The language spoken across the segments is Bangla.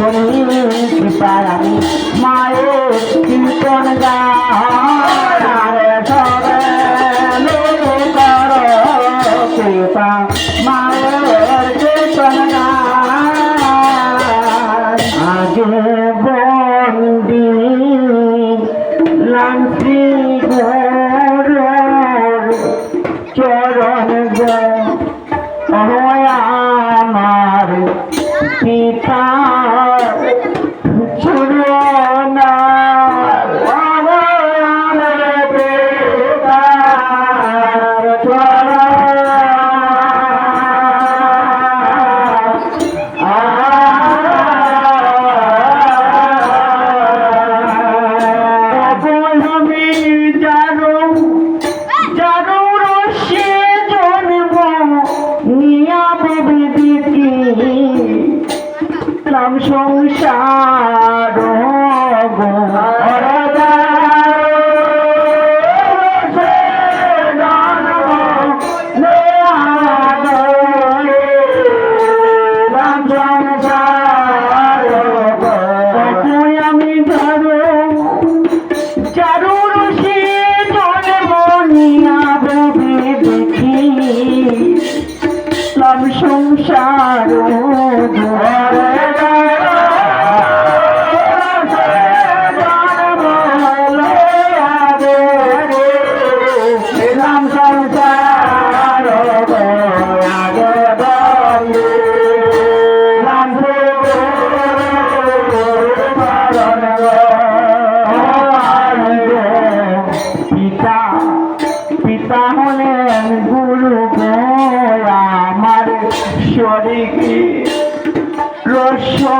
করি কৃপার আমি মায়ের কীর্তন গারে কর কৃপা মায়ের কীর্তন আগে বন্দি ঘর চরণ গো பாடும் পিতা পিতা হলেন গুরু আমার শরীর রসমা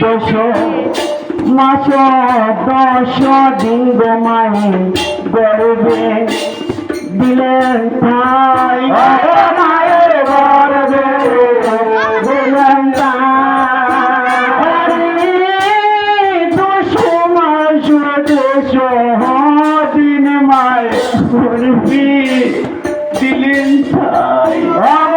দশ, মাস, দশ দিন গোমাই গর্বে দিলেন তাই মায়ের গর্বে দিলেন দশ মাস, দশ দিন মায়ের গর্বে দিলেন আমার